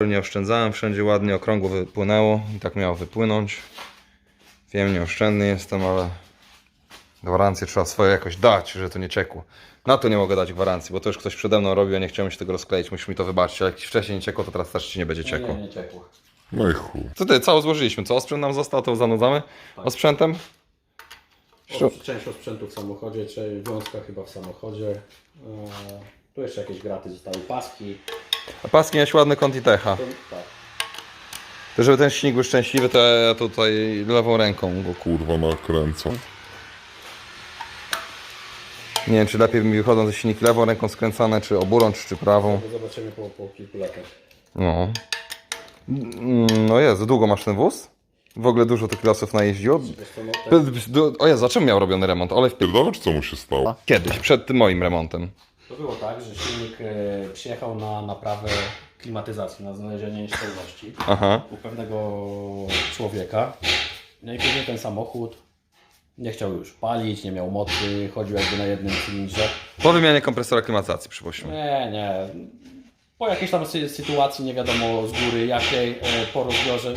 Nie oszczędzałem, wszędzie ładnie okrągło wypłynęło i tak miało wypłynąć. Wiem, nieoszczędny jestem, ale gwarancję trzeba swoje jakoś dać, że to nie ciekło. Na to nie mogę dać gwarancji, bo to już ktoś przede mną robił, a nie chciałem się tego rozkleić. Musisz mi to wybaczyć, ale jak ci wcześniej nie ciekło, to teraz też ci nie będzie ciekło. Nie, nie ciekło. No i chuj. Co ty, cało złożyliśmy, co? Osprzęt nam został, to zanudzamy? Osprzętem? O, część osprzętu w samochodzie, czy wiązka chyba w samochodzie. E, tu jeszcze jakieś graty zostały, paski. A paski miałeś ładny kąt i techa. To, tak. To żeby ten silnik był szczęśliwy, to ja tutaj lewą ręką go ku... Kurwa nakręcą. Nie wiem, czy lepiej mi wychodzą ze silniki lewą ręką skręcane, czy oburącz, czy prawą. To zobaczymy po, po kilku latach. No. Mm, No jest, długo masz ten wóz? W ogóle dużo tych losów najeździło? O Jezu, a czemu miał robiony remont? Olej w pi- Pierdolę, czy co mu się stało? Kiedyś, przed tym moim remontem. To było tak, że silnik e, przyjechał na naprawę klimatyzacji, na znalezienie nieszczelności Aha. u pewnego człowieka. No i później ten samochód nie chciał już palić, nie miał mocy, chodził jakby na jednym cylindrze. Po wymianie kompresora klimatyzacji, przypuśćmy. Nie, nie. Po jakiejś tam sy- sytuacji, nie wiadomo z góry jakiej, e, po rozbiorze,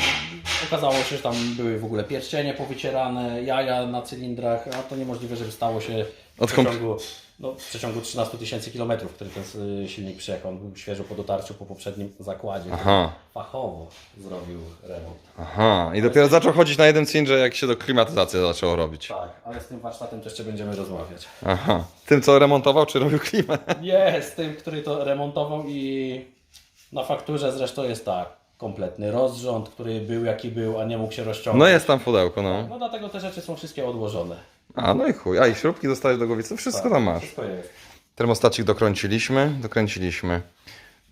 okazało się, że tam były w ogóle pierścienie powycierane, jaja na cylindrach, a to niemożliwe, żeby stało się w Od przeciągu, no, w przeciągu 13 tysięcy kilometrów, który ten y, silnik przyjechał. On był świeżo po dotarciu po poprzednim zakładzie. Aha. Fachowo zrobił remont. Aha. I dopiero zaczął chodzić na jednym cylindrze, jak się do klimatyzacji zaczęło robić. Tak, ale z tym warsztatem to jeszcze będziemy rozmawiać. Aha. Tym, co remontował, czy robił klimę? Nie, z tym, który to remontował i na fakturze zresztą jest tak, kompletny rozrząd, który był jaki był, a nie mógł się rozciągnąć. No jest tam pudełko, no. No dlatego te rzeczy są wszystkie odłożone. A, no i chuj. A i śrubki dostajesz do głowicy, wszystko tam masz. Wszystko jest. Termostacik dokręciliśmy, dokręciliśmy.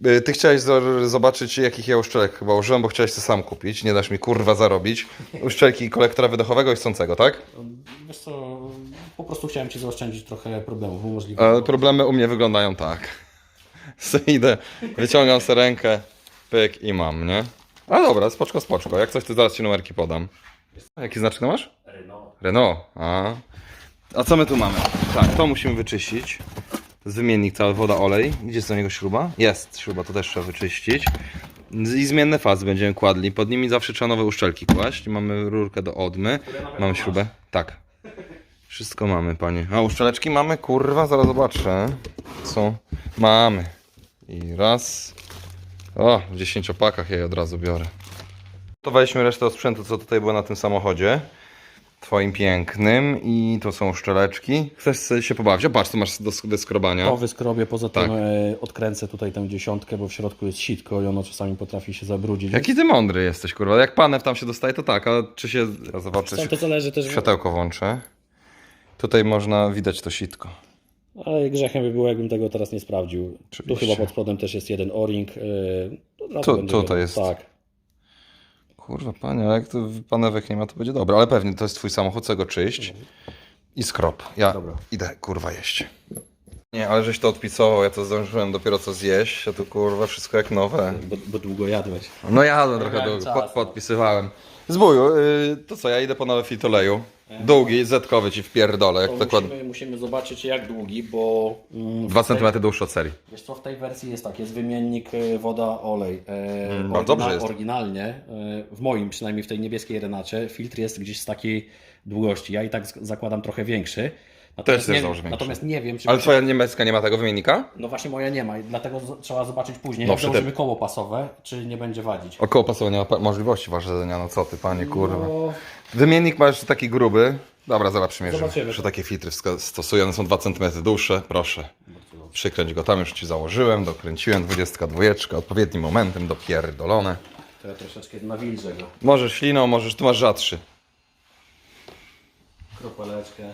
Y, Ty chciałeś zo- zobaczyć, jakich ja uszczelek chyba użyłem, bo chciałeś to sam kupić. Nie dasz mi kurwa zarobić. Uszczelki kolektora wydechowego i chcącego, tak? Wiesz co, po prostu chciałem Ci zaoszczędzić trochę problemów, bo możliwe. Problemy u mnie wyglądają tak. Idę, wyciągam sobie rękę, pyk i mam, nie? A dobra, spoczko, spoczko. Jak coś, to zaraz Ci numerki podam. Jaki znaczek masz? Renault. Renault. A. A co my tu mamy? Tak, to musimy wyczyścić. To jest wymiennik cały woda olej. Gdzie jest do niego śruba? Jest śruba, to też trzeba wyczyścić. I zmienne fazy będziemy kładli. Pod nimi zawsze trzeba nowe uszczelki kłaść. Mamy rurkę do odmy. Mamy śrubę. Tak. Wszystko mamy, panie. A uszczeleczki mamy? Kurwa, zaraz zobaczę. Co? Mamy. I raz. O, w dziesięciopakach ja je od razu biorę. Gotowaliśmy resztę sprzętu, co tutaj było na tym samochodzie. Twoim pięknym. I to są szczeleczki. Chcesz sobie się pobawić? O, patrz, tu masz do, do skrobania. To wyskrobię, poza tym Tak. e, odkręcę tutaj tę dziesiątkę, bo w środku jest sitko i ono czasami potrafi się zabrudzić. Jaki ty mądry jesteś, kurwa. Jak panew tam się dostaje, to tak, ale czy się... Ja zobaczę, Stąd to zależy też... światełko włączę. Tutaj można widać to sitko. Ale grzechem by było, jakbym tego teraz nie sprawdził. Oczywiście. Tu chyba pod spodem też jest jeden o-ring. e, od razu Tu- będzie tutaj jest. Tak. Kurwa, panie, ale jak to panewek nie ma, to będzie dobre. Ale pewnie to jest twój samochód, co go czyść. I skrop. Ja Dobra. idę, kurwa, jeść. Nie, ale żeś to odpisował, ja to zdążyłem dopiero co zjeść, a tu kurwa wszystko jak nowe. Bo, bo długo jadłeś. No jadłem trochę Miałem długo, czas, po, no. podpisywałem. Zbóju, y, to co, ja idę po nowy filtr oleju. Długi, zetkowy ci wpierdolę, jak To dokładnie. musimy, musimy zobaczyć jak długi, bo mm, 2 w tej- cm dłuższy od serii. Wiesz co, w tej wersji jest tak, jest wymiennik e, woda, olej. E, Mm, bardzo dobrze jest. Oryginalnie, e, w moim, przynajmniej w tej niebieskiej Renacie, filtr jest gdzieś z takiej długości. Ja i tak z- zakładam trochę większy. Natomiast też nie. Natomiast nie wiem, czy... Ale twoja niemiecka nie ma tego wymiennika? No właśnie moja nie ma i dlatego trzeba zobaczyć później, No, jak założymy koło pasowe, czy nie będzie wadzić. Około pasowa nie ma możliwości ważenia, no co ty, panie, kurwa. No, Wymiennik masz taki gruby. Dobra, zaraz przymierzymy. Zobaczymy. Że takie filtry stosuję, one są 2 cm dłuższe, proszę. Przykręć go tam, już ci założyłem, dokręciłem, 22, odpowiednim momentem dopierdolone. to ja troszeczkę nawilżę go. Możesz śliną, możesz, tu masz rzadszy. Kropeleczkę.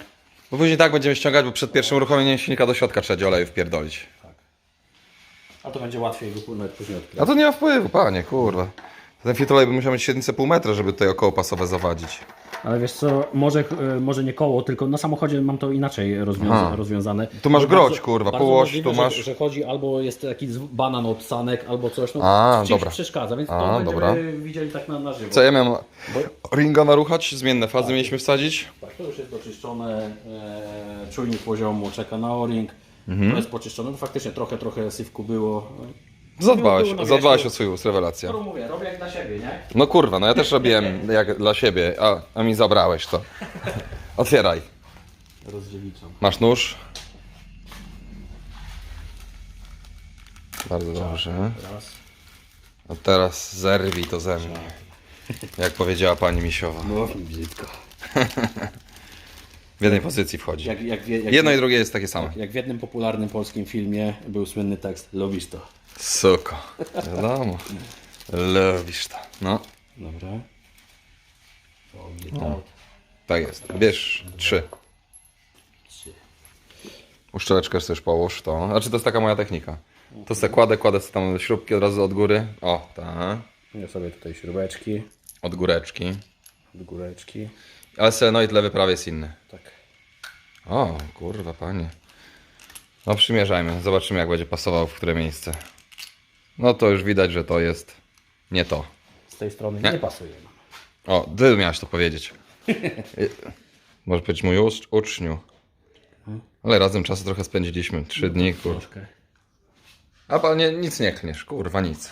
Bo później tak będziemy ściągać, bo przed pierwszym uruchomieniem silnika do środka trzeba oleju wpierdolić. A to będzie łatwiej wypłynąć później od A to nie ma wpływu, panie, kurwa. Ten filtr oleju by musiał mieć średnicę pół metra, żeby tutaj około pasowe zawadzić. Ale wiesz co, może, e, może nie koło, tylko na samochodzie mam to inaczej Aha. rozwiąza rozwiązane. Tu masz Bo groć, kurwa, bardzo możliwe, tu że- masz- Że, chodzi albo jest taki banan od sanek, albo coś, no A, dobra. przeszkadza, więc A, to będziemy dobra. widzieli tak na, na żywo. Co ja miałem ringa naruchać, zmienne fazy mieliśmy wsadzić. Tak, to już jest doczyszczone, e, czujnik poziomu czeka na o-ring, Mhm. to jest poczyszczone, no faktycznie trochę, trochę syfku było. Zadbałeś, Był- na zadbałeś o swój ust, rewelacja. No mówię, robię jak dla siebie, nie? No kurwa, no ja też robiłem jak dla siebie, a, a mi zabrałeś to. Otwieraj. Rozdziewiczam. Masz nóż? Bardzo dobrze. Raz. A teraz zerwij to ze mnie. Jak powiedziała pani Misiowa. No, brzydko. W jednej pozycji wchodzi. Jak, jak, jak, Jedno i drugie jest takie same. jak w jednym popularnym polskim filmie był słynny tekst Lubisz to. Suko. Wiadomo. Lubisz to. No, Dobra. No. tak jest. Bierz trzy. Uszczeleczkę też połóż to. Znaczy to jest taka moja technika. To se kładę, kładę sobie tam śrubki od razu od góry. O, tak. Ja sobie tutaj śrubeczki, Od góreczki. od góreczki. Ale selenoid lewy, prawy jest inny. Tak. O, kurwa, panie. No przymierzajmy, zobaczymy jak będzie pasował w które miejsce. No to już widać, że to jest nie to. Z tej strony Nie. nie, pasuje. O, ty miałeś to powiedzieć. Może powiedzieć mój ucz- uczniu. Ale razem czasu trochę spędziliśmy. Trzy dni, kurwa. Troszkę. A pan nie, nic nie klniesz, kurwa, nic.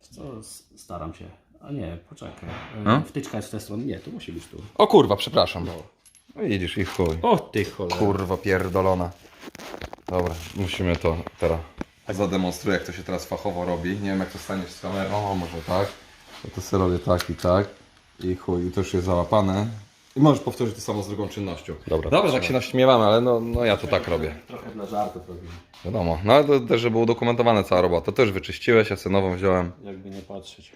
Co, s- staram się. A nie, poczekaj. E, No? Wtyczka jest w tę stronę. Nie, tu musi być tu. O kurwa, przepraszam. No widzisz, i chuj. O ty cholera. Kurwa pierdolona. Dobra, musimy to teraz. Zademonstruję, jak to się teraz fachowo robi. Nie wiem, jak to staniesz z kamerą. O, może tak. Ja to sobie robię tak i tak. I chuj, i to już jest załapane. I możesz powtórzyć to samo z drugą czynnością. Dobra, Dobra, tak się naśmiewamy, ale no, no ja to tak robię. Trochę dla żartów robimy. Wiadomo. No ale to też, żeby było udokumentowane cała robota. To też wyczyściłeś, ja sobie nową wziąłem. Jakby nie patrzeć.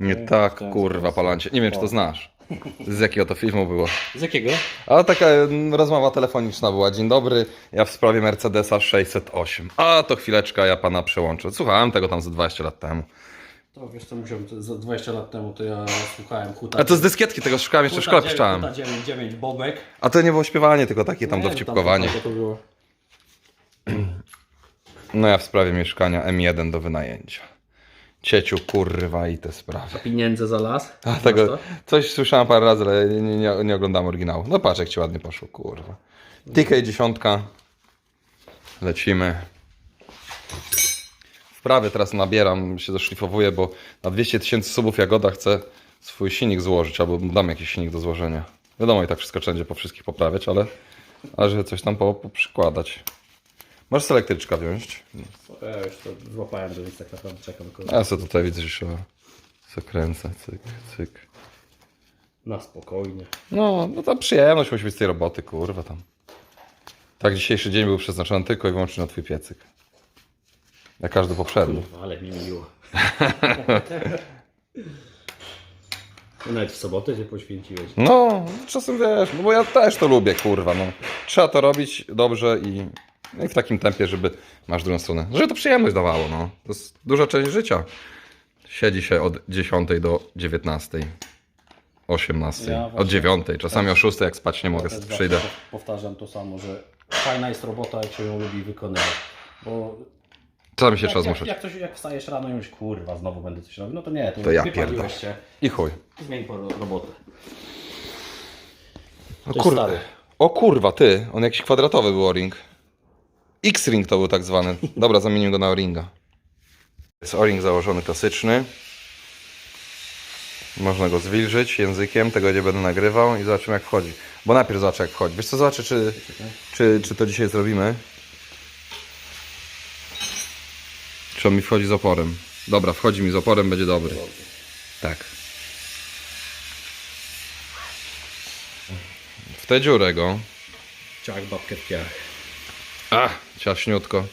Nie tak, kurwa, palancie. Nie wiem, czy to znasz. Z jakiego to filmu było. Z jakiego? Ale taka mm, rozmowa telefoniczna była. Dzień dobry, ja w sprawie Mercedesa 608. A to chwileczka, ja pana przełączę. Słuchałem tego tam ze 20 lat temu. To wiesz co, musiałem, to za 20 lat temu to ja słuchałem Huta. A to z dyskietki tego szukałem, jeszcze w szkole piszczałem. Huta 99 Bobek. A to nie było śpiewanie, tylko takie tam Nie, dowcipkowanie. tam to było. No ja w sprawie mieszkania M1 do wynajęcia. Cieciu, kurwa i te sprawy. Pieniądze za las. A tego, coś słyszałem parę razy, ale nie, nie, nie, oglądam oryginału. No patrz jak ci ładnie poszło, kurwa. TK dziesiątka. Lecimy. Wprawy teraz nabieram, się doszlifowuję, bo na 200 tysięcy subów Jagoda chce swój silnik złożyć, albo dam jakiś silnik do złożenia. Wiadomo, i tak wszystko wszędzie po wszystkich poprawiać, ale, ale żeby coś tam po, poprzykładać. Możesz sobie elektryczka wziąć. Ja już to złapałem, że tak naprawdę czekam tylko A sobie tutaj widzę, że się zakręcę, cyk, cyk. na spokojnie. No, no ta przyjemność musi być z tej roboty, kurwa tam. Tak dzisiejszy dzień był przeznaczony tylko i wyłącznie na twój piecyk. Jak każdy poprzedni. Kurwa, ale mi miło. Ty Nawet w sobotę się poświęciłeś. No, czasem wiesz, no bo ja też to lubię, kurwa, no. Trzeba to robić dobrze i, no i w takim tempie, żeby, masz drugą stronę, żeby to przyjemność dawało, no. To jest duża część życia. Siedzi się od 10 do 19. 18, Ja od właśnie- 9, czasami o 6, jak spać nie mogę, Też zawsze przyjdę. pow- Powtarzam to samo, że fajna jest robota, jak się ją lubi wykonywać. Bo Czasami się jak, trzeba jak, zmuszać. jak, coś, jak wstajesz rano i już kurwa, znowu będę coś robił, no to nie, to, To ja wypaliłeś pierdolę. się. I chuj. Zmień po ro- robotę. O jest kurwa. stary. O kurwa, ty, on jakiś kwadratowy był o-ring. X-ring to był tak zwany. Dobra, zamienił go na o-ringa. Jest o-ring założony klasyczny. Można go zwilżyć językiem, tego nie będę nagrywał i zobaczymy jak wchodzi. Bo najpierw zobaczę jak wchodzi. Wiesz co, zobaczę czy, czy, czy to dzisiaj zrobimy. Czy on mi wchodzi z oporem. Dobra, wchodzi mi z oporem, będzie dobry. Tak. W tę dziurę go. Ciach, babkę w piach. Ach, ciaśniutko.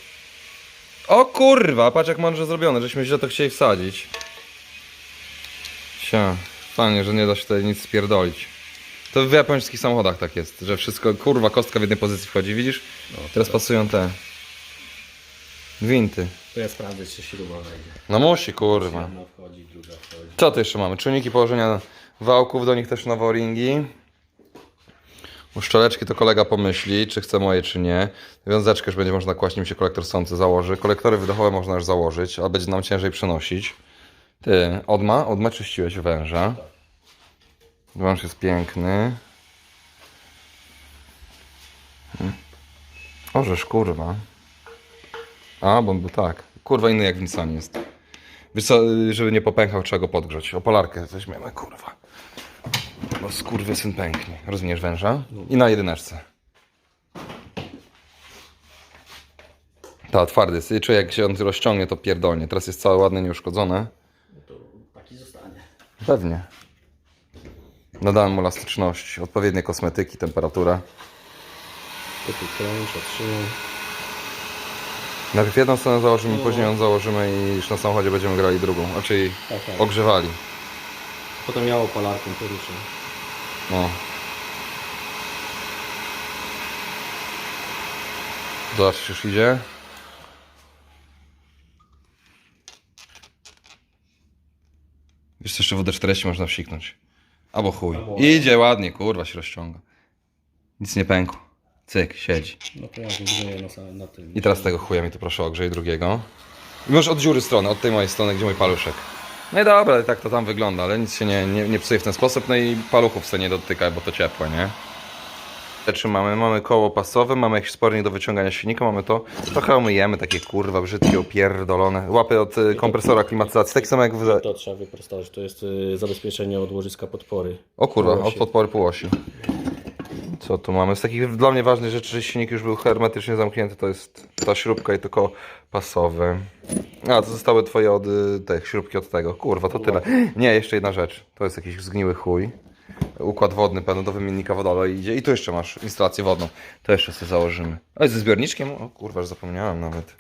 O kurwa, patrz jak mądrze zrobione, żeśmy źle to chcieli wsadzić. Sia, fajnie, że nie da się tutaj nic spierdolić. To w japońskich samochodach tak jest, że wszystko, kurwa, kostka w jednej pozycji wchodzi, widzisz? Teraz pasują te gwinty. To ja sprawdzę, czy śruba wejdzie. No musi, kurwa. Jedna wchodzi, druga wchodzi. Co tu jeszcze mamy? Czujniki położenia wałków, do nich też nowe ringi. Uszczeleczki to kolega pomyśli, czy chce moje, czy nie. Wiązeczkę już będzie można kłaść, nim się kolektor sący założy. Kolektory wydechowe można już założyć, ale będzie nam ciężej przenosić. Ty, odma? Odma czyściłeś węża. Wąż jest piękny. Hmm. Orzesz, kurwa. A, bo on był tak. Kurwa, inny jak w Nissanie jest. Wiesz co, y, żeby nie popękał, trzeba go podgrzać. Opalarkę weźmiemy, kurwa. Bo skurwy syn pęknie. Rozumiesz węża? I na jedyneczce. Ta, twardy. Czuję, jak się on rozciągnie, to pierdolnie. Teraz jest całe ładne, nieuszkodzone. No to taki zostanie. Pewnie. Nadałem mu elastyczność, odpowiednie kosmetyki, temperatura. To tu kręć, otrzymam. Najpierw jedną stronę założymy, później ją założymy i już na samochodzie będziemy grali drugą, raczej Tak, tak. ogrzewali. Potem ja opalarką poruszę. No. Zobacz, już idzie. Wiesz jeszcze wodę 40 można wsiknąć. Albo chuj. Albo- Idzie ładnie, kurwa się rozciąga. Nic nie pękło. Cyk, siedzi. No to ja grzeję na, na tym. I teraz tego chuja mi tu proszę ogrzej drugiego. I może od dziury strony, od tej mojej strony, gdzie mój paluszek. No i dobra, tak to tam wygląda, ale nic się nie, nie, nie psuje w ten sposób, no i paluchów sobie nie dotyka, bo to ciepłe, nie? Rzeczy mamy, mamy koło pasowe, mamy jakiś spornik do wyciągania silnika, mamy to. Trochę umyjemy, takie kurwa, brzydkie, upierdolone. Łapy od y, kompresora klimatyzacji, tak samo jak w... To trzeba wyprostować. To jest y, zabezpieczenie od łożyska podpory. O kurwa, od podpory półosi. Co tu mamy? Z takich dla mnie ważnych rzeczy, że silnik już był hermetycznie zamknięty, to jest ta śrubka i to koło pasowe. A, to zostały twoje od y, tych śrubki od tego. Kurwa, to tyle. Nie, jeszcze jedna rzecz. To jest jakiś zgniły chuj. Układ wodny pewno do wymiennika wodolej idzie. I tu jeszcze masz instalację wodną. To jeszcze sobie założymy. A ze zbiorniczkiem? O kurwa, już zapomniałem nawet.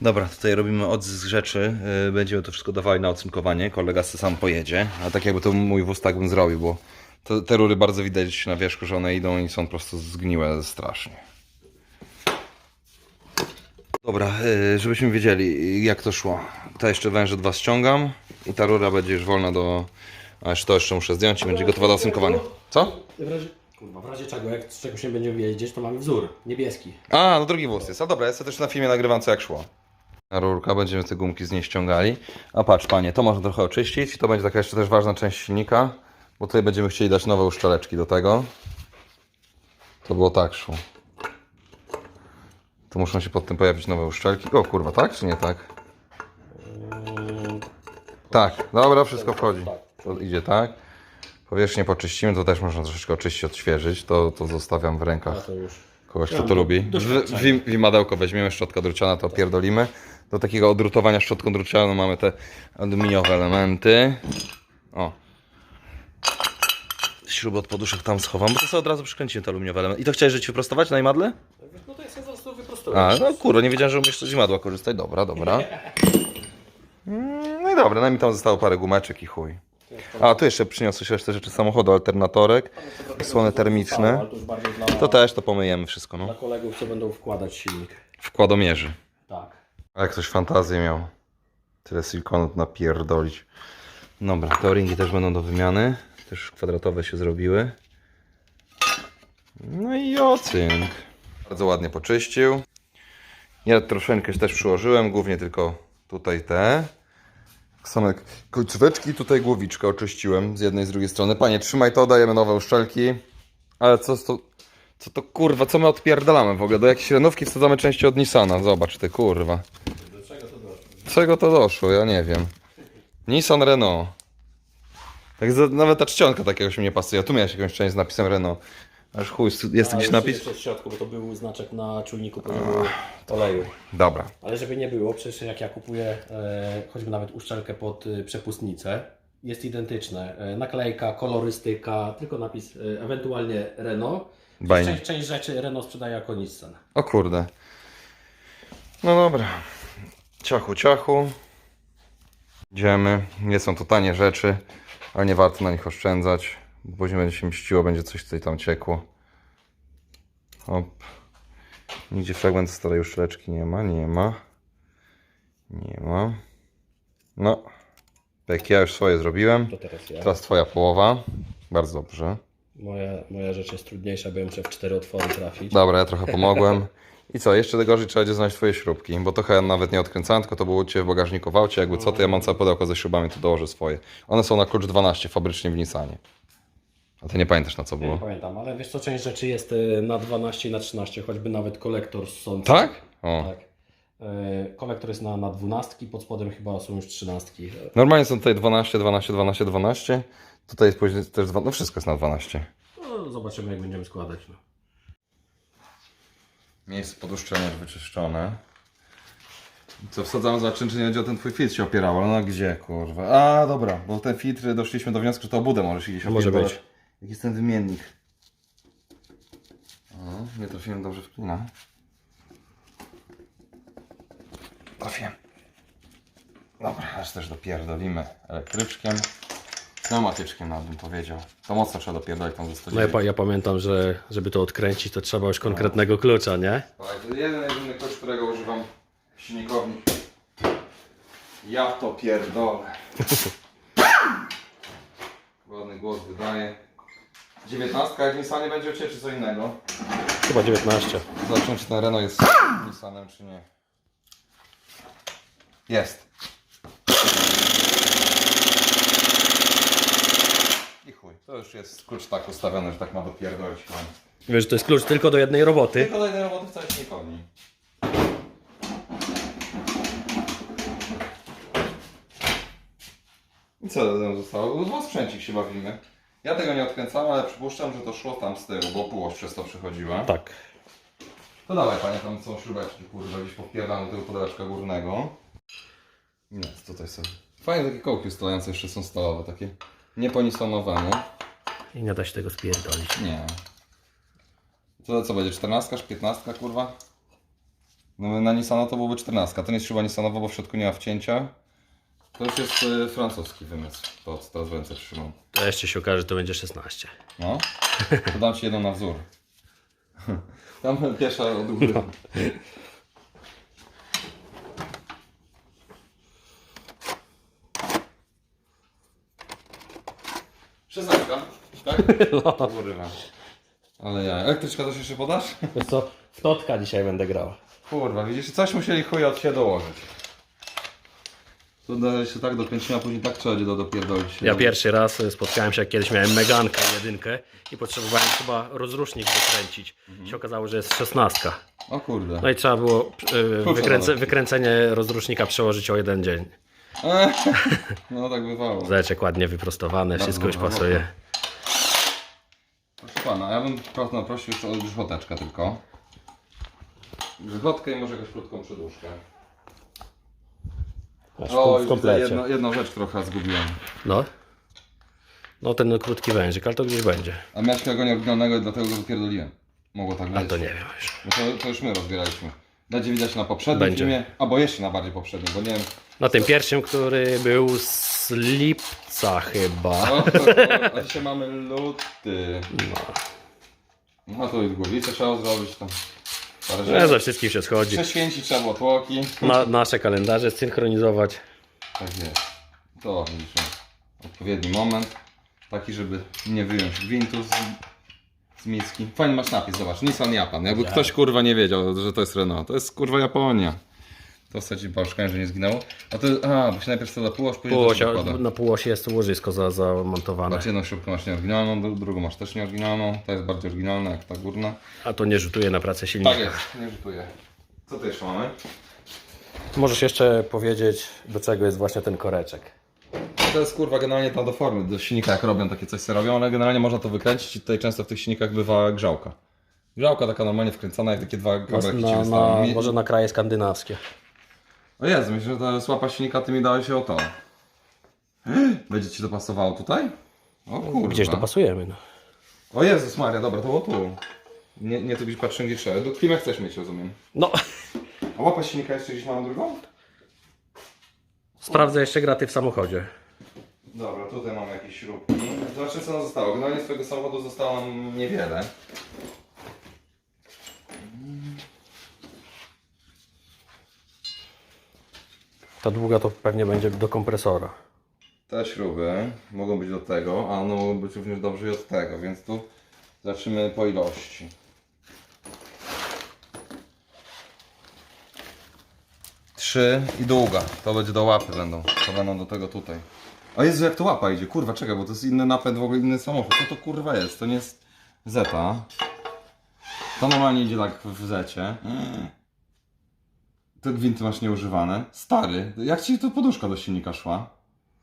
Dobra, tutaj robimy odzysk rzeczy. Yy, Będziemy to wszystko dawali na ocynkowanie. Kolega se sam pojedzie. A tak jakby to mój wóz tak bym zrobił, bo to, te rury bardzo widać na wierzchu, że one idą i są po prostu zgniłe strasznie. Dobra, yy, żebyśmy wiedzieli jak to szło. To jeszcze węże dwa ściągam i ta rura będzie już wolna do... A jeszcze to jeszcze muszę zdjąć i będzie gotowa do ocynkowania. Co? W razie, kurwa, w razie czego, jak z czegoś nie będziemy wiedzieć, to mamy wzór niebieski. A, no drugi włos jest. A dobra, ja sobie też na filmie nagrywam co jak szło. Na rurka, będziemy te gumki z niej ściągali. A patrz panie, to można trochę oczyścić. To będzie taka jeszcze też ważna część silnika. Bo tutaj będziemy chcieli dać nowe uszczeleczki do tego. To było tak szło. Tu muszą się pod tym pojawić nowe uszczelki. O kurwa, tak czy nie tak? Tak, dobra, wszystko wchodzi. To idzie tak. Powierzchnię poczyścimy, to też można troszeczkę oczyścić, odświeżyć. To, to zostawiam w rękach to już. kogoś, kto to lubi. W- Wimadełko weźmiemy, szczotka druciana, to pierdolimy. Do takiego odrutowania szczotką drucianą mamy te aluminiowe elementy. O. Śruby od poduszek tam schowam, bo to sobie od razu przykręcimy te aluminiowe elementy. I to chciałeś, że ci wyprostować na imadle? No to ja sobie zaraz to wyprostuję. A, no kurwa, nie wiedziałem, że umiesz z imadła korzystać. Dobra, dobra. Mm, No i dobra, i mi tam zostało parę gumeczek i chuj. A, tu jeszcze przyniosłeś resztę rzeczy samochodu, alternatorek, słony termiczne. To też to pomyjemy wszystko, no. dla kolegów, co będą wkładać silnik. Wkładomierzy. Tak. A jak ktoś fantazję miał. Tyle silikonu napierdolić. Dobra, te ringi też będą do wymiany. Też kwadratowe się zrobiły. No i ocynk. Bardzo ładnie poczyścił. Ja troszeczkę też przyłożyłem, głównie tylko tutaj te. Same końcóweczki, tutaj głowiczkę oczyściłem z jednej i z drugiej strony. Panie, trzymaj to, dajemy nowe uszczelki. Ale co to, co to kurwa, co my odpierdalamy w ogóle? Do jakiejś renówki wsadzamy części od Nissana. Zobacz ty, kurwa. Czego to doszło? Ja nie wiem. Nissan Renault. Tak za, nawet ta czcionka takiego się nie pasuje. Tu miałeś jakąś część z napisem Renault. Aż chuj, jest A jakiś napis? Jeszcze w środku, bo to był znaczek na czujniku poziomu oleju. Dobra. Ale żeby nie było, przecież jak ja kupuję e, choćby nawet uszczelkę pod e, przepustnicę, jest identyczne. E, naklejka, kolorystyka, tylko napis e, ewentualnie Renault. Bajnie. Część, część rzeczy Renault sprzedaje jako Nissan. O kurde. No dobra. Ciachu, ciachu. Idziemy. Nie są to tanie rzeczy, ale nie warto na nich oszczędzać. bo Później będzie się mściło, będzie coś tutaj tam ciekło. Hop. Nigdzie fragment starej uszczeleczki nie ma, nie ma. Nie ma. No. Tak, ja już swoje zrobiłem. To teraz ja. Teraz twoja połowa. Bardzo dobrze. Moja, moja rzecz jest trudniejsza, bo ja muszę w cztery otwory trafić. Dobra, ja trochę pomogłem. I co, jeszcze gorzej trzeba będzie znaleźć twoje śrubki, bo trochę nawet nie odkręcałem, tylko to było u Ciebie w bagażniku w aucie, jakby co, to ja mam całe pudełko ze śrubami, to dołożę swoje. One są na klucz 12, fabrycznie w Nissanie. A Ty nie pamiętasz na co Nie było? pamiętam, ale wiesz co, część rzeczy jest e, na 12 i na 13, choćby nawet kolektor z sądu. Tak? O, Tak. E, Kolektor jest na, na 12, pod spodem chyba są już 13. Normalnie są tutaj 12, 12, 12, 12. Tutaj jest później też 12, no wszystko jest na 12. No, zobaczymy jak będziemy składać. No. Miejsce poduszczenia jest wyczyszczone. Co wsadzamy, zobaczymy czy nie będzie o ten twój filtr się opierał, ale no gdzie kurwa. A dobra, bo ten filtr doszliśmy do wniosku, że to obudę może się gdzieś Może opierdolać. być. Jaki jest ten wymiennik? O, nie trafiłem dobrze w klina. Trafiłem. Dobra, aż też dopierdolimy elektryczkiem. Pneumatyczkiem nawet bym powiedział. To mocno trzeba dopierdolić tam ze 109. No ja, pa- ja pamiętam, że żeby to odkręcić, to trzeba już konkretnego klucza, nie? To jeden jedyny klucz, którego używam w silnikowni. Ja to pierdolę. Ładny głos wydaje. 19 jak Nissan nie będzie u Ciebie, czy co innego? Chyba 19. Zobaczymy, czy ten Renault jest Nissanem, czy nie. Jest. I chuj, to już jest klucz tak ustawiony, że tak ma dopierdolić. kochani. Wiesz, to jest klucz tylko do jednej roboty. Tylko do jednej roboty w całej silnikowni. I co tam zostało? Dwa sprzęcik się bawimy. Ja tego nie odkręcałem, ale przypuszczam, że to szło tam z tyłu, bo półość przez to przychodziła. Tak. To dawaj panie, tam są śrubeczki, kurwa, gdzieś powpierdamy do tego pudełeczka górnego. Nie, tutaj są. Fajne takie kołki ustalające jeszcze są stalowe, takie nieponisonowane. I nie da się tego spierdolić. Nie. To co będzie, 14 czy 15 kurwa? No na Nissana to byłoby 14. To nie jest śruba Nissanowa, bo w środku nie ma wcięcia. To już jest y, francuski wymysł. To co teraz w ręce trzymam. To jeszcze się okaże, że to będzie 16. No. To dam ci jedną na wzór. Tam pierwsza od góry. Szesnastka, tak? No. Kurwa. Ale ja. Elektryczka też jeszcze podasz? Wiesz co, w Totka dzisiaj będę grał. Kurwa, widzisz, coś musieli chuj od siebie dołożyć. To da się tak dokręciłem, a później tak trzeba będzie do dopierdolić. Ja pierwszy raz spotkałem się, jak kiedyś miałem Megankę jedynkę i potrzebowałem chyba rozrusznik wykręcić. Się okazało, że jest 16. O kurde. No i trzeba było e, wykręce, wykręcenie rozrusznika przełożyć o jeden dzień. No tak bywało. Zaleczek ładnie wyprostowane, wszystko już brawo. pasuje. Pana, ja bym prawda, prosił jeszcze o grzechoteczkę tylko. Grzechotkę i może jakąś krótką przedłużkę. O, w już komplecie. jedno, jedną rzecz trochę zgubiłem. No. No ten krótki wężyk, ale to gdzieś będzie. A miałeś tego nieoryginalnego i dlatego go wypierdoliłem. Mogło tak być. A to nie wiem już. Bo to, to już my rozbieraliśmy. Będzie widać na poprzednim Będzie. filmie, albo jeszcze na bardziej poprzednim, bo nie wiem. Na tym pierwszym, który był z lipca chyba. O, to, to, a dzisiaj mamy luty. No to już głowicę trzeba zrobić tam. Parę Nie, rzeczy. ze wszystkim się schodzi. Prześwięcić trzeba było tłoki. Na, nasze kalendarze synchronizować. Tak jest. To widzisz, odpowiedni moment. Taki, żeby nie wyjąć gwintu z, z miski. Fajny masz napis, zobacz. Nissan Japan. Jakby ktoś kurwa nie wiedział, że to jest Renault. To jest kurwa Japonia. To wstać pałuszkami, że nie zginęło. A to, a, bo się najpierw wsadza półoś, później to Półoś, się dokłada. na półosie jest łożysko za, zamontowane. Znaczy jedną śrubkę masz nieoryginalną, dru- drugą masz też nieoryginalną. Ta jest bardziej oryginalna jak ta górna. A to nie rzutuje na pracę silnika. Tak jest, nie rzutuję. Co tu jeszcze mamy? Możesz jeszcze powiedzieć, do czego jest właśnie ten koreczek. To jest kurwa generalnie tam do formy, do silnika jak robią takie coś se robią, ale generalnie można to wykręcić i tutaj często w tych silnikach bywa grzałka. Grzałka taka normalnie wkręcona i takie dwa kabelki ci na, na, może na kraje skandynawskie. O Jezu, myślę, że ta słapa silnika ty mi dałeś się o to. Będzie ci to pasowało tutaj? O kurwa. Gdzieś dopasujemy. No. O Jezus Maria, dobra, to było tu. Nie, nie tu byś patrzył gdzie trzeba. Do klimę chcesz mieć, rozumiem. no, A łapa silnika jeszcze gdzieś mamy drugą? sprawdzę jeszcze graty w samochodzie. Dobra, tutaj mamy jakieś śrubki. Zobaczmy co nam zostało. Generalnie z twojego samochodu zostało nam niewiele. Ta długa to pewnie będzie do kompresora. Te śruby mogą być do tego, a one mogą być również dobrze i od tego, więc tu zaczniemy po ilości. Trzy i długa. To będzie do łapy będą. To będą do tego tutaj. O Jezu, jak to łapa idzie. Kurwa, czekaj, bo to jest inny napęd, w ogóle inny samochód. Co to kurwa jest? To nie jest Zeta. To normalnie idzie tak w Zecie. Te gwinty masz nieużywane. Stary, jak ci to poduszka do silnika szła?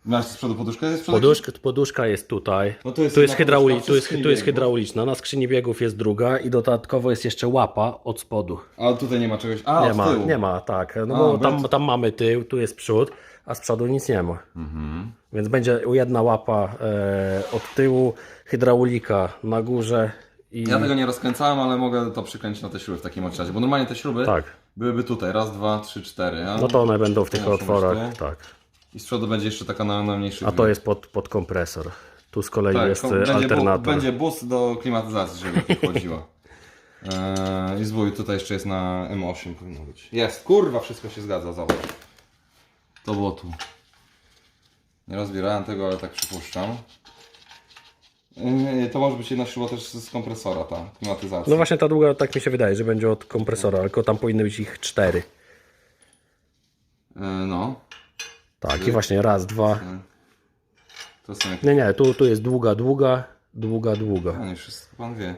Masz z przodu poduszkę? Jest przodu Poduszka, poduszka jest tutaj. No to jest tu jest, hydrauli, tu, jest, tu jest hydrauliczna, na skrzyni biegów jest druga i dodatkowo jest jeszcze łapa od spodu. A tutaj nie ma czegoś. A, nie ma, tyłu. nie ma, tak. No A, bo tam, tam mamy tył, tu jest przód, a z przodu nic nie ma. Mhm. Więc będzie jedna łapa e, od tyłu, hydraulika na górze i... Ja tego nie rozkręcałem, ale mogę to przykręcić na te śruby w takim razie. Bo normalnie te śruby Tak. byłyby tutaj. Raz, dwa, trzy, cztery. A? No to one będą w tych otworach, tak. I z przodu będzie jeszcze taka na, na mniejszy A to jest pod, pod kompresor. Tu z kolei tak, jest e, będzie, bu, alternator. będzie bus do klimatyzacji, żeby chodziło. Eee, I zwój tutaj jeszcze jest na M8 powinno być. Jest, kurwa, wszystko się zgadza, zobacz. To było tu. Nie rozbierałem tego, ale tak przypuszczam. Eee, To może być jedna śruba też z kompresora, ta klimatyzacja. No właśnie ta długa, tak mi się wydaje, że będzie od kompresora, tylko tam powinny być ich cztery. Eee, no. Tak, i właśnie raz, dwa. To są jak... Nie, nie, tu, tu jest długa, długa, długa, długa. A nie, wszystko pan wie.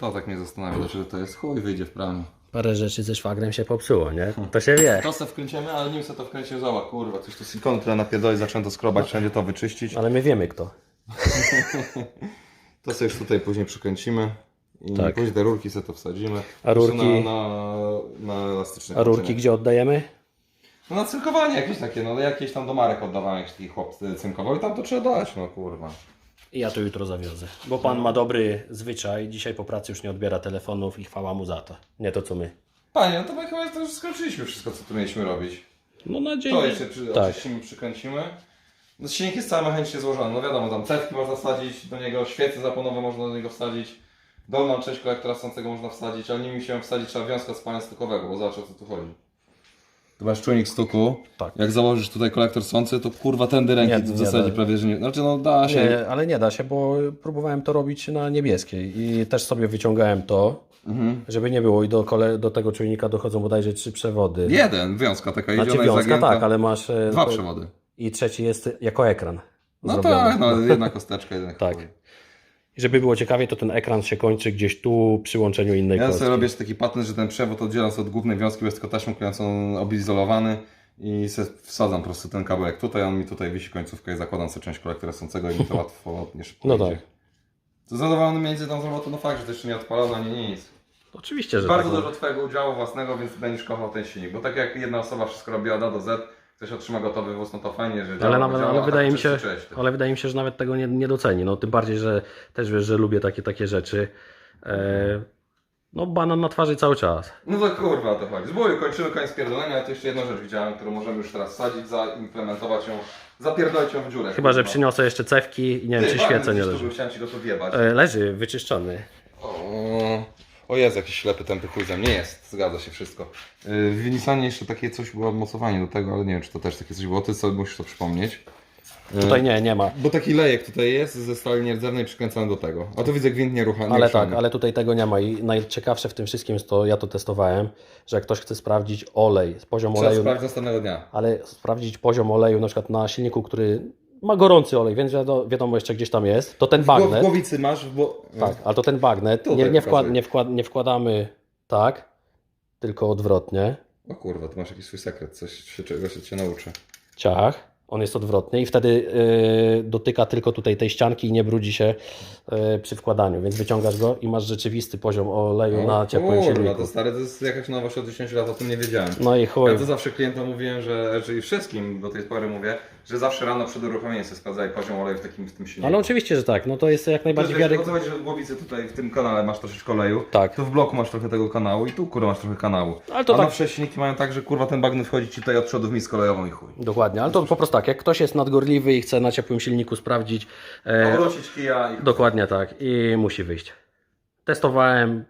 To tak mnie zastanawia, dlaczego to jest chuj wyjdzie w praniu. Parę rzeczy ze szwagrem się popsuło, nie? To się wie. To se wkręcimy, ale nim se to wkręcił zała, kurwa, coś tu silikon, które napierdoli, zacząłem to skrobać, wszędzie to wyczyścić. Ale my wiemy kto. To sobie już tutaj później przykręcimy. I Tak. później te rurki sobie to wsadzimy. A rurki- Na, na, na elastyczne A rurki kończenie. gdzie oddajemy? No na cyrkowanie jakieś takie, no jakieś tam do marek oddawałem, jakiś taki chłop cynkował i tam to trzeba dać, no kurwa. I ja to jutro zawiozę. Bo pan ma dobry zwyczaj, dzisiaj po pracy już nie odbiera telefonów i chwała mu za to. Nie to co my. Panie, no to my chyba to już skończyliśmy wszystko, co tu mieliśmy robić. No na dzień. To jeszcze przy, tak. oczyścimy, przykręcimy. No silnik jest cały mechanicznie złożony, no wiadomo, tam cewki można wsadzić do niego, świece zaponowe można do niego wsadzić, dolną część kolektora sącego można wsadzić, ale nim się wsadzić trzeba wiązka spania stukowego, bo zobacz o co tu chodzi. Masz czujnik stuku, Tak. jak założysz tutaj kolektor sący, to kurwa tędy ręki Nie, w zasadzie da. prawie, że nie, znaczy no da się. Nie, ale nie da się, bo próbowałem to robić na niebieskiej i też sobie wyciągałem to, Mhm. żeby nie było i do, kole, do tego czujnika dochodzą bodajże trzy przewody. Jeden, wiązka taka Znaczy wiązka, zagięta. tak, ale masz... e, Dwa to- przewody. I trzeci jest jako ekran. No zrobiony. tak, no jedna kosteczka, jeden Tak. I żeby było ciekawie, to ten ekran się kończy gdzieś tu przy łączeniu innej Ja kostki. sobie robię jeszcze taki patent, że ten przewód oddzielam sobie od głównej wiązki, bo jest tylko taśmą klejącą obizolowany i se wsadzam po prostu ten kabelek tutaj, on mi tutaj wisi końcówkę i zakładam sobie część kolektora sącego i mi to łatwo, nie szybko No idzie. tak. To zadowolony między tam z roboty, no fakt, że to jeszcze nie odpalono ani nic. Oczywiście, że Bardzo tak. dużo twojego udziału własnego, więc będziesz kochał ten silnik, bo tak jak jedna osoba wszystko robi od A do Z, ktoś otrzyma gotowy wóz, no to fajnie, że Ale, działa, ale a wydaje tak mi się, ale wydaje mi się, że nawet tego nie, nie doceni. No, tym bardziej, że też wiesz, że lubię takie, takie rzeczy. E, no banan na twarzy cały czas. No to kurwa to chodzi. Z boju kończymy koniec pierdolenia, ale to jeszcze jedną rzecz widziałem, którą możemy już teraz wsadzić, zaimplementować ją, zapierdolić ją w dziurę. Chyba, że przyniosę jeszcze cewki i nie wiem, Ty, czy bagnet świece nie leży. Chciałem ci go tu wjebać. E, leży, wyczyszczony. O, jest jakiś ślepy tępy chuj ze mnie. jest, zgadza się wszystko. Yy, W Nissanie jeszcze takie coś było mocowanie do tego, ale nie wiem czy to też takie coś było, ty sobie musisz to przypomnieć. Yy, Tutaj nie, nie ma. Bo taki lejek tutaj jest ze stali nierdzewnej przykręcony do tego. A tu widzę gwint nieruchany. Ale tak, ale tutaj tego nie ma i najciekawsze w tym wszystkim jest to, ja to testowałem, że jak ktoś chce sprawdzić olej, poziom Trzeba oleju, sprawdzić następnego dnia. ale sprawdzić poziom oleju na przykład na silniku, który ma gorący olej, więc wiadomo, wiadomo jeszcze gdzieś tam jest, to ten Gło- W bagnet, głowicy masz, bo... tak, ale to ten bagnet, nie, nie, wkład, nie, wkład, nie wkładamy tak, tylko odwrotnie, O kurwa, tu masz jakiś swój sekret, coś się, czegoś cię nauczę. ciach, on jest odwrotny i wtedy yy, dotyka tylko tutaj tej ścianki i nie brudzi się yy, przy wkładaniu, więc wyciągasz go i masz rzeczywisty poziom oleju na ciepłym kurwa, silniku. to stary, to jest jakaś nowość od 10 lat, o tym nie wiedziałem. No i chuj. Ja to zawsze klientom mówiłem, że, czyli wszystkim do tej pory mówię, że zawsze rano przed uruchomieniem sobie sprawdzaj poziom oleju w takim w tym silniku. Ale oczywiście, że tak. No to jest jak najbardziej Wiesz, wiary... o co chodzi, że w głowicy tutaj w tym kanale masz troszeczkę oleju. Tak. Tu w bloku masz trochę tego kanału i tu kurwa masz trochę kanału. Ale to A tak- nowsze silniki mają tak, że kurwa ten bagnet wchodzi ci tutaj od przodu w miskę olejową i chuj. Dokładnie, ale to po prostu tak, jak ktoś jest nadgorliwy i chce na ciepłym silniku sprawdzić, e, Obrócić kija i dokładnie tak i musi wyjść. Testowałem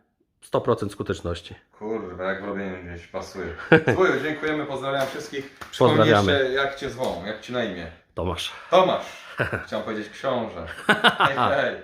100% skuteczności. Kurwa, jak w robieniu gdzieś pasuje. Wuju, dziękujemy, pozdrawiam wszystkich. Przypomnij Pozdrawiamy. jeszcze, jak cię zwą, jak ci na imię. Tomasz. Tomasz. Chciałem powiedzieć książę. Hej, hej.